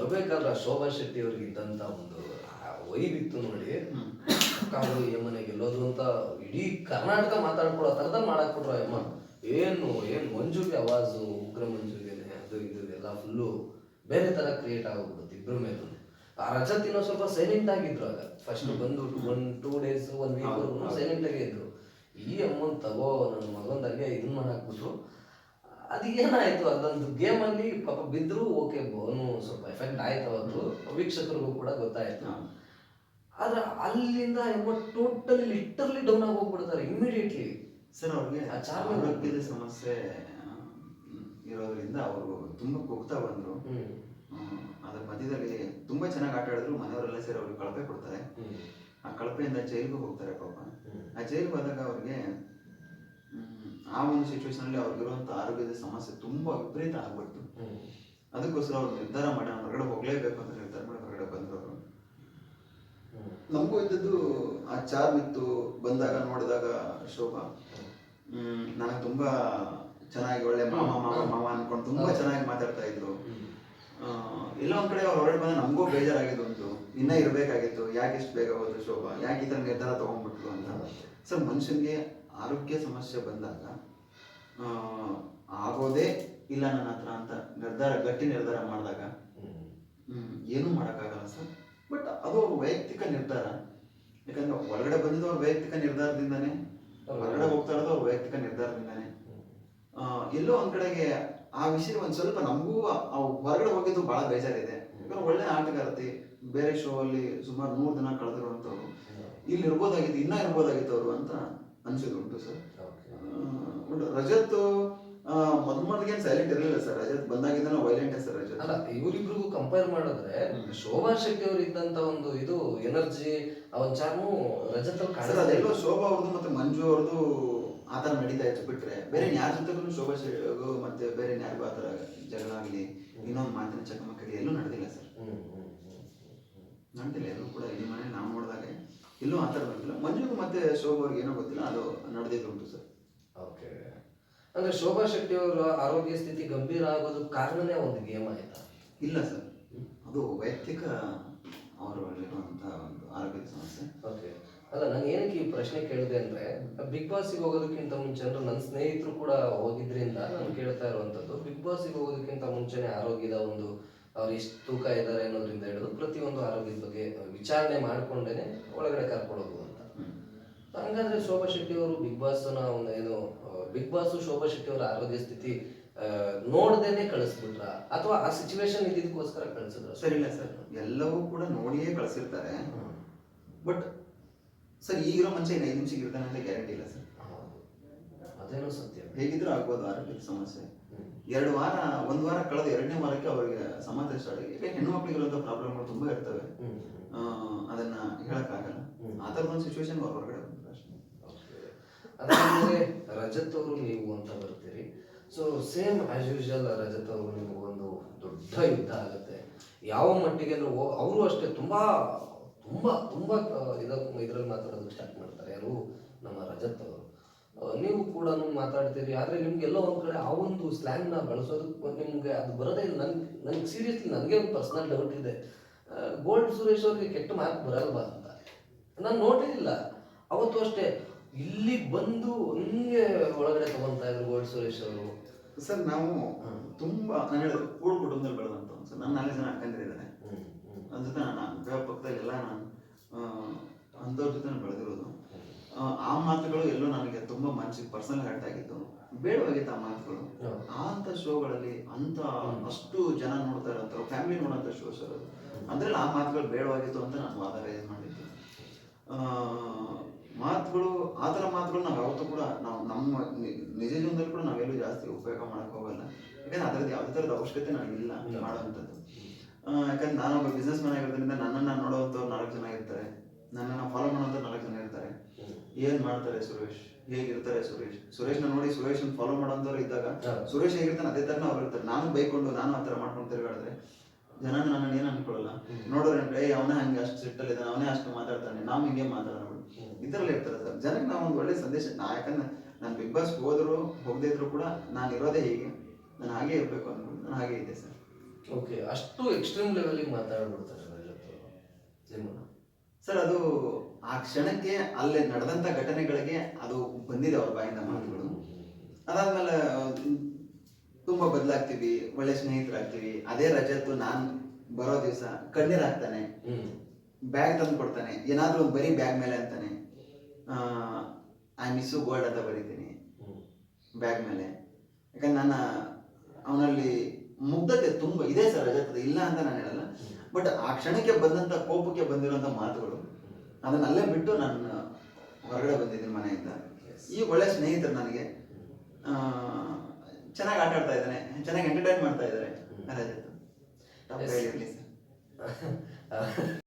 ಬರ್ಬೇಕಾದ್ರೆ ಶೋಭಾ ಶೆಟ್ಟಿ ಅವ್ರಿಗೆ ಇದ್ದಂತ ಒಂದು ವೈದಿತ್ತು ಇತ್ತು ನೋಡಿ. ಕಾರು ಮನೆಗೆ ಗೆಲ್ಲೋದು ಅಂತ ಇಡೀ ಕರ್ನಾಟಕ ಮಾತಾಡ್ಕೊಡೋ ಥರದ ಮಾಡಕ್ ಯಮ್ಮ ಏನು ಏನು ಮಂಜುಗೆ ಅವಾಜು ಉಗ್ರ ಮಂಜುಗೆನೆ ಅದು ಇದು ಎಲ್ಲ ಫುಲ್ಲು ಬೇರೆ ತರ ಕ್ರಿಯೇಟ್ ಆಗೋಗ್ಬಿಡುತ್ತೆ ಇಬ್ಬರ ಮೇಲೆ. ಆ ರಜಾ ತಿನ್ನೋ ಸ್ವಲ್ಪ ಸೈಲೆಂಟ್ ಆಗಿದ್ರು ಆಗ. ಫಸ್ಟ್ ಬಂದು one two days one week. Silent ಆಗೇ ಇದ್ರು. ಈ ಅಮ್ಮನ್ ತಗೋ ನನ್ನ ಮಗಂದಾಗೆ ಇದನ್ನ ಮಾಡಾಕ್ಬಿಟ್ರು. ಅದು ಏನಾಯ್ತು ಅದೊಂದು ಗೇಮ್ ಅಲ್ಲಿ ಪಾಪ ಬಿದ್ರು ಓಕೆ ಅವನು ಸ್ವಲ್ಪ ಎಫೆಕ್ಟ್ ಆಯ್ತು ಅವತ್ತು ವೀಕ್ಷಕರಿಗೂ ಕೂಡ ಗೊತ್ತಾಯ್ತು. ಆದ್ರೆ ಅಲ್ಲಿಂದ ಟೋಟಲಿ ಲಿಟರ್ಲಿ ಡೌನ್ ಆಗಿ ಹೋಗ್ಬಿಡ್ತಾರೆ ಇಮಿಡಿಯೇಟ್ಲಿ ಸರ್ ಅವ್ರಿಗೆ ಆ ಚಾರ್ಮಿ ಸಮಸ್ಯೆ ಇರೋದ್ರಿಂದ ಅವರು ತುಂಬಾ ಕುಗ್ತಾ ಬಂದ್ರು. ಅದ್ರ ಮಧ್ಯದಲ್ಲಿ ತುಂಬಾ ಚೆನ್ನಾಗಿ ಆಟ ಆಡಿದ್ರು ಮನೆಯವರೆಲ್ಲ ಸೇರಿ ಅವ್ರಿಗೆ ಕಳಪೆ ಕೊಡ್ತಾರೆ. ಆ ಕಳಪೆಯಿಂದ ಜೈಲಿಗೂ ಹೋಗ್ತಾರೆ ಪಾಪ. ಆ ಜೈಲ್ಗೆ ಹೋದಾಗ ಅವ್ರಿಗೆ ಆ ಒಂದು ಸಿಚುವೇಶನ್ ಅಲ್ಲಿ ಅವ್ರಿಗಿರುವಂತ ಆರೋಗ್ಯದ ಸಮಸ್ಯೆ ತುಂಬಾ ವಿಪರೀತ ಆಗ್ಬಿಡ್ತು. ಅದಕ್ಕೋಸ್ಕರ ಅವ್ರು ನಿರ್ಧಾರ ಮಾಡಿ ನಾನು ಹೊರಗಡೆ ಹೋಗ್ಲೇಬೇಕು ಅಂತ ನಿರ್ಧಾರ ಮಾಡಿ ಹೊರಗಡೆ ಬಂದ್ರು ನಮಗೂ ಇದ್ದದ್ದು ಆ ಚಾರ್ ಇತ್ತು ಬಂದಾಗ ನೋಡಿದಾಗ ಶೋಭಾ. ಹ್ಮ್ ನನಗೆ ತುಂಬಾ ಚೆನ್ನಾಗಿ ಒಳ್ಳೆ ಮಾಮ ಮಾಮ ಮಾಮ ಅನ್ಕೊಂಡು ತುಂಬಾ ಚೆನ್ನಾಗಿ ಮಾತಾಡ್ತಾ ಇದ್ರು. ಎಲ್ಲ ಒಂದ್ ಕಡೆ ಅವ್ರು ಹೊರಗಡೆ ಬಂದ ನಮಗೂ ಬೇಜಾರಾಗಿದ್ದು ಒಂದು ಇನ್ನ ಇರ್ಬೇಕಾಗಿತ್ತು ಯಾಕೆ ಇಷ್ಟು ಬೇಗ ಹೋದ್ರು ಶೋಭಾ ಯಾಕೆ ಈ ತರ ನಿರ್ಧಾರ ತಗೊಂಡ್ಬಿಟ್ರು ಅಂತ. ಸರ್ ಮನುಷ್ಯನ್ಗೆ ಆರೋಗ್ಯ ಸಮಸ್ಯೆ ಬಂದಾಗ ಆಗೋದೇ ಇಲ್ಲ ನನ್ನ ಹತ್ರ ಅಂತ ನಿರ್ಧಾರ ಗಟ್ಟಿ ನಿರ್ಧಾರ ಮಾಡಿದಾಗ ಏನೂ ಮಾಡೋಕ್ಕಾಗಲ್ಲ ಸರ್. ಬಟ್ ಅದು ಅವ್ರ ವೈಯಕ್ತಿಕ ನಿರ್ಧಾರ. ಯಾಕಂದ್ರೆ ಹೊರಗಡೆ ಬಂದಿದ್ದು ಅವ್ರ ವೈಯಕ್ತಿಕ ನಿರ್ಧಾರದಿಂದಾನೇ ಹೊರಗಡೆ ಹೋಗ್ತಾ ಇರೋದು ಅವ್ರ ವೈಯಕ್ತಿಕ ನಿರ್ಧಾರದಿಂದಾನೇ. ಎಲ್ಲೋ ಒಂದ್ ಕಡೆಗೆ ಆ ವಿಷಯ ಒಂದ್ ಸ್ವಲ್ಪ ನಮಗೂ ಹೊರಗಡೆ ಹೋಗಿದ್ದು ಬಹಳ ಬೇಜಾರಿದೆ. ಯಾಕಂದ್ರೆ ಒಳ್ಳೆ ಆಟಗಾರತಿ ಬೇರೆ ಶೋ ಅಲ್ಲಿ ಸುಮಾರು ನೂರು ದಿನ ಕಳೆದಿರುವಂತವ್ರು ಇಲ್ಲಿ ಇರ್ಬೋದಾಗಿತ್ತು ಇನ್ನ ಇರ್ಬೋದಾಗಿತ್ತು ಅವರು ಅಂತ ಅನ್ಸಿದ್ದು ಉಂಟು ಸರ್. ಬಟ್ ರಜತ್ ಮೊದ್ ಮೊದಲಿಗೆ ಸೈಲೆಂಟ್ ಇರಲಿಲ್ಲ ಸರ್. ರಜತ್ ಬಂದಾಗಿಂದ ವೈಲೆಂಟ್ ಸರ್ ರಜತ್. ಅಲ್ಲ ಇವರಿಬ್ರಿಗೂ ಕಂಪೇರ್ ಮಾಡಿದ್ರೆ ಶೋಭಾ ಶೆಟ್ಟಿ ಅವರು ಇದ್ದಂತ ಒಂದು ಇದು ಎನರ್ಜಿ ಅವನ್ ಚಾರ್ಮು ರಜತ್ ಸರ್ ಅದೆಲ್ಲೋ ಶೋಭಾ ಅವ್ರದ್ದು ಮತ್ತೆ ಮಂಜು ಅವ್ರದ್ದು ಆ ಥರ ನಡೀತಾ ಇತ್ತು ಬಿಟ್ರೆ. ಬೇರೆ ಯಾರ ಜೊತೆಗೂ ಶೋಭಾ ಶೆಟ್ಟಿಗೂ ಮತ್ತೆ ಬೇರೆ ಯಾರಿಗೂ ಆ ಥರ ಜಗಳ ಆಗಲಿ ಇನ್ನೊಂದು ಮಾತಿನ ಚಕಮಕಲಿ ಎಲ್ಲೂ ನಡೆದಿಲ್ಲ ಸರ್. ನಡೆದಿಲ್ಲ ಎಲ್ಲೂ ಕೂಡ. ಇಲ್ಲಿ ಮನೆ ನಾವು ನೋಡಿದಾಗ. ಎಲ್ಲೂ ಆ ಥರ ನಡೆದಿಲ್ಲ ಮಂಜುಗೂ ಮತ್ತೆ ಶೋಭಾ ಅವ್ರಿಗೆ ಏನೋ ಗೊತ್ತಿಲ್ಲ ಅದು ನಡೆದಿದ್ದು ಉಂಟು ಸರ್. ಓಕೆ. ಅಂದ್ರೆ ಶೋಭಾ ಶೆಟ್ಟಿ ಅವರ ಆರೋಗ್ಯ ಸ್ಥಿತಿ ಗಂಭೀರ ಆಗೋದು ಕಾರಣನೇ ಒಂದು ಗೇಮ್ ಆಯ್ತಾ? ಇಲ್ಲ ಸರ್. ಅದು ವೈಯಕ್ತಿಕ ಅವರಲ್ಲಿರುವಂಥ ಒಂದು ಆರೋಗ್ಯದ ಸಮಸ್ಯೆ. ಓಕೆ. ಅಲ್ಲ ನಾನು ಏನಕ್ಕೆ ಈ ಪ್ರಶ್ನೆ ಕೇಳಿದೆ ಅಂದ್ರೆ ಬಿಗ್ ಬಾಸ್ಗೆ ಹೋಗೋದಕ್ಕಿಂತ ಮುಂಚೆ ಅಂದ್ರೆ ನನ್ನ ಸ್ನೇಹಿತರು ಕೂಡ ಹೋಗಿದ್ರಿಂದ ನಾನು ಕೇಳ್ತಾ ಇರುವಂತದ್ದು ಬಿಗ್ ಬಾಸ್ಗೆ ಹೋಗೋದಕ್ಕಿಂತ ಮುಂಚೆನೆ ಆರೋಗ್ಯದ ಒಂದು ಅವ್ರು ಎಷ್ಟು ತೂಕ ಇದ್ದಾರೆ ಅನ್ನೋದ್ರಿಂದ ಹಿಡಿದು ಪ್ರತಿಯೊಂದು ಆರೋಗ್ಯದ ಬಗ್ಗೆ ವಿಚಾರಣೆ ಮಾಡಿಕೊಂಡೇನೆ ಒಳಗಡೆ ಕರ್ಕೊಳ್ಳೋದು ಅಂತ ಹಂಗಾದ್ರೆ ಶೋಭಾ ಶೆಟ್ಟಿ ಅವರು ಬಿಗ್ ಬಾಸ್ ಒಂದು ಏನು ಬಿಗ್ ಬಾಸ್ ಶೋಭಾ ಶೆಟ್ಟಿ ಅವರ ಆರೋಗ್ಯ ಸ್ಥಿತಿ ನೋಡ್ದೇನೆ ಕಳಿಸ್ಬಿಟ್ರ? ಅಥವಾ ಆ ಸಿಚುವೇಶನ್ ಇದ್ದಿದ್ದಕ್ಕೋಸ್ಕರ ಕಳಿಸಿದ್ರ? ಸರ್ ಇಲ್ಲ ಸರ್. ಎಲ್ಲವೂ ಕೂಡ ನೋಡಿಯೇ ಕಳಿಸಿರ್ತಾರೆ. ಬಟ್ ಸರ್ ಈಗಿರೋ ಮನುಷ್ಯ ಇನ್ನು ಐದು ನಿಮಿಷಕ್ಕೆ ಇರ್ತಾನೆ ಅಂತ ಗ್ಯಾರಂಟಿ ಇಲ್ಲ ಸರ್. ಅದೇನೋ ಸತ್ಯ. ಹೇಗಿದ್ರೂ ಆಗ್ಬೋದು ಆರೋಗ್ಯದ ಸಮಸ್ಯೆ. ಎರಡು ವಾರ ಒಂದು ವಾರ ಕಳೆದ ಎರಡನೇ ವಾರಕ್ಕೆ ಅವರಿಗೆ ಸಮಾಧಾನ ಸ್ಟಾರ್ಟ್ ಆಗಿದೆ ಹೆಣ್ಣು ಮಕ್ಕಳಿಗಿರುವಂತಹ ಪ್ರಾಬ್ಲಮ್ಗಳು ತುಂಬಾ ಇರ್ತವೆ. ಅದನ್ನ ಹೇಳಕ್ಕಾಗಲ್ಲ. ಆಗಲ್ಲ ಆ ಥರದ ಒಂದು ಸಿಚುವೇಶನ್ ಅವ್ರ ಹೊರಗಡೆ ಬಂದ್ರು ಅಷ್ಟೇ. ಅದಾದ್ಮೇಲೆ ರಜತ್ ಅವರು ನೀವು ಅಂತ ಬರ್ತೀರಿ. So same as usual Rajat ಅವರು ನಿಮ್ಗೆ ಒಂದು ದೊಡ್ಡ ಯುದ್ಧ ಆಗುತ್ತೆ. ಯಾವ ಮಟ್ಟಿಗೆ ಅಂದ್ರೆ ಅವರು ಅಷ್ಟೇ ತುಂಬಾ ತುಂಬಾ ತುಂಬಾ ಇದ ಇದ್ರಲ್ಲಿ ಮಾತಾಡೋದಕ್ಕೆ ಸ್ಟಾರ್ಟ್ ಮಾಡ್ತಾರೆ. ಯಾರು? ನಮ್ಮ ರಜತ್ ನೀವು ಕೂಡ ಮಾತಾಡ್ತೀರಿ. ಆದ್ರೆ ನಿಮ್ಗೆಲ್ಲೋ ಒಂದು ಕಡೆ ಆ ಒಂದು ಸ್ಲ್ಯಾಂಗ್ನ ಬಳಸೋದಕ್ಕೆ ನಿಮ್ಗೆ ಅದು ಬರೋದೇ ಇಲ್ಲ. ನನ್ಗೆ ನನ್ಗೆ ಸೀರಿಯಸ್ಲಿ ನನಗೆ ಒಂದು ಪರ್ಸನಲ್ ಡೌಟ್ ಇದೆ. ಗೋಲ್ಡ್ ಸುರೇಶ್ ಅವ್ರಿಗೆ ಕೆಟ್ಟ ಮಾತು ಬರಲ್ವಾ ಅಂತ. ನಾನು ನೋಡಿರಲಿಲ್ಲ ಅವತ್ತು ಅಷ್ಟೇ ಇಲ್ಲಿ ಬಂದು ಹಂಗೆ ಒಳಗಡೆ ತಗೊಂತಾ ಇದ್ರು ಗೋಲ್ಡ್ ಸುರೇಶ್ ಅವರು. ಸರ್ ನಾವು. ತುಂಬಾ ನಾನು ಹೇಳಿದ್ರು ಕೂಡು ಕುಟುಂಬದಲ್ಲಿ ಬೆಳೆದಂತ ಸರ್. ನನ್ನ ನಾಲ್ಕು ಜನ ಅಕ್ಕಂದಿರಿದ್ದಾರೆ ಅದ್ರ ಜೊತೆ ನಾನು ಅಕ್ಕ ಪಕ್ಕದಲ್ಲಿ ಎಲ್ಲ ನಾನು ಅಂಥವ್ರ ಜೊತೆ ನಾನು ಬೆಳೆದಿರೋದು. ಆ, ಮಾತುಗಳು ಎಲ್ಲೋ ನನಗೆ ತುಂಬಾ ಮನಸ್ಸಿಗೆ ಪರ್ಸನಲ್ ಹರ್ಟ್ ಆಗಿತ್ತು ಬೇಡವಾಗಿತ್ತು ಆ ಮಾತುಗಳು. ಅಂತ ಶೋಗಳಲ್ಲಿ ಅಂತ ಅಷ್ಟು ಜನ ನೋಡ್ತಾ ಅಂತ ಫ್ಯಾಮಿಲಿ ನೋಡೋಂಥ ಶೋ ಸರ್ ಅದು. ಅದ್ರಲ್ಲಿ ಆ ಮಾತುಗಳು ಬೇಡವಾಗಿತ್ತು ಅಂತ ನಾನು ವಾದ ರೈಸ್ ಮಾಡಿದ್ದೆ. ಆ, ಮಾತುಗಳು ಆ ಥರ ಮಾತುಗಳು ನಾವು ಯಾವತ್ತೂ ಕೂಡ ನಾವು ನಮ್ಮ ನಿಜ ಜೀವನದಲ್ಲಿ ಕೂಡ ನಾವೆಲ್ಲೂ ಜಾಸ್ತಿ ಉಪಯೋಗ ಮಾಡಕ್ ಹೋಗಲ್ಲ. ಯಾಕಂದ್ರೆ ಅದರದ್ದು ಯಾವುದೇ ಥರದ ಅವಶ್ಯಕತೆ ನನಗಿಲ್ಲ ಮಾಡೋವಂಥದ್ದು. ಯಾಕಂದ್ರೆ ನಾನೊಬ್ಬ ಬಿಸ್ನೆಸ್ ಮ್ಯಾನ್ ಆಗಿರೋದ್ರಿಂದ ನನ್ನನ್ನು ನೋಡೋವಂಥವ್ರು ನಾಲ್ಕು ಜನ ಇರ್ತಾರೆ. ನನ್ನನ್ನು ಫಾಲೋ ಮಾಡುವಂಥ ನಾಲ್ಕು ಜನ ಇರ್ತಾರೆ. ಏನ್ ಮಾಡ್ತಾರೆ ಸುರೇಶ್? ಹೇಗಿರ್ತಾರೆ ಸುರೇಶ್? ಸುರೇಶ್ನ ನೋಡಿ ಸುರೇಶ್ ಫಾಲೋ ಮಾಡೋಂಥವ್ರು ಇದ್ದಾಗ ಸುರೇಶ್ ಹೇಗಿರ್ತಾನೆ ಅದೇ ತರನ ಅವ್ರು ಇರ್ತಾರೆ. ನಾನು ಬೈಕೊಂಡು ನಾನು ಆ ಥರ ಮಾಡ್ಕೊಂಡು ತಿರುಗಾಡಿದ್ರೆ ಜನ ನನ್ನ ಏನು ಅನ್ಕೊಳ್ಳಲ್ಲ. ನೋಡೋರು ಏ ಅವನೇ ಹಂಗೆ ಅಷ್ಟು ಸಿಟ್ಟಲ್ಲಿ ಇದ್ದಾನೆ ಅವನೇ ಅಷ್ಟು ಮಾತಾಡ್ತಾನೆ ನಾವು ಹಿಂಗೆ ಮಾತಾಡೋಣ. ಇದರಲ್ಲೇ ಇರ್ತಾರೆ ಸರ್. ಜನಕ್ಕೆ ನಾವು ಒಂದು ಒಳ್ಳೆ ಸಂದೇಶ ನಾ ಯಾಕಂದ್ರೆ ನಾನು ಬಿಗ್ ಬಾಸ್ ಹೋದ್ರು ಹೋಗದೇ ಇದ್ರು ಕೂಡ ನಾನು ಇರೋದೇ ಹೀಗೆ. ನಾನು ಹಾಗೆ ಇರಬೇಕು ಅನ್ಕೊಂಡು ನಾನು ಹಾಗೆ ಇದ್ದೆ ಸರ್. ಓಕೆ ಅಷ್ಟು ಎಕ್ಸ್ಟ್ರೀಮ್ ಲೆವೆಲಿಗೆ ಮಾತಾಡ್ಬಿಡ್ತಾರೆ ಸರ್ ಅದು ಆ ಕ್ಷಣಕ್ಕೆ ಅಲ್ಲಿ ನಡೆದಂತ ಘಟನೆಗಳಿಗೆ ಅದು ಬಂದಿದೆ ಅವ್ರ ಬಾಯಿಂದ ಮಾತುಗಳು. ಅದಾದ್ಮೇಲೆ ತುಂಬಾ ಬದಲಾಗ್ತೀವಿ ಒಳ್ಳೆ ಸ್ನೇಹಿತರಾಗ್ತೀವಿ ಅದೇ ರಜತ್ತು ನಾನ್ ಬರೋ ದಿವಸ ಕಣ್ಣೀರ್ ಹಾಕ್ತಾನೆ. ಬ್ಯಾಗ್ ತಂದು ಕೊಡ್ತಾನೆ. ಏನಾದ್ರೂ ಬರೀ ಬ್ಯಾಗ್ ಮೇಲೆ ಅಂತಾನೆ. ಐ ಮಿಸ್ಸು ಗೋಲ್ಡ್ ಅಂತ ಬರೀತೀನಿ. ಬ್ಯಾಗ್ ಮೇಲೆ. ಯಾಕಂದ್ರೆ ನನ್ನ ಅವನಲ್ಲಿ ಮುಗ್ಧತೆ ತುಂಬ ಇದೆ ಸರ್ ರಜತ್ ಇಲ್ಲ ಅಂತ ನಾನು ಹೇಳಲ್ಲ. ಬಟ್ ಆ ಕ್ಷಣಕ್ಕೆ ಬಂದಂತ ಕೋಪಕ್ಕೆ ಬಂದಿರುವಂತ ಮಾತುಗಳು ಅದನ್ನ ಅಲ್ಲೇ ಬಿಟ್ಟು ನಾನು ಹೊರಗಡೆ ಬಂದಿದ್ದೀನಿ ಮನೆಯಿಂದ. ಈ ಒಳ್ಳೆ ಸ್ನೇಹಿತರು ನನಗೆ ಚೆನ್ನಾಗಿ ಆಟ ಆಡ್ತಾ ಇದ್ದಾನೆ ಚೆನ್ನಾಗಿ ಎಂಟರ್ಟೈನ್ ಮಾಡ್ತಾ ಇದ್ದಾರೆ.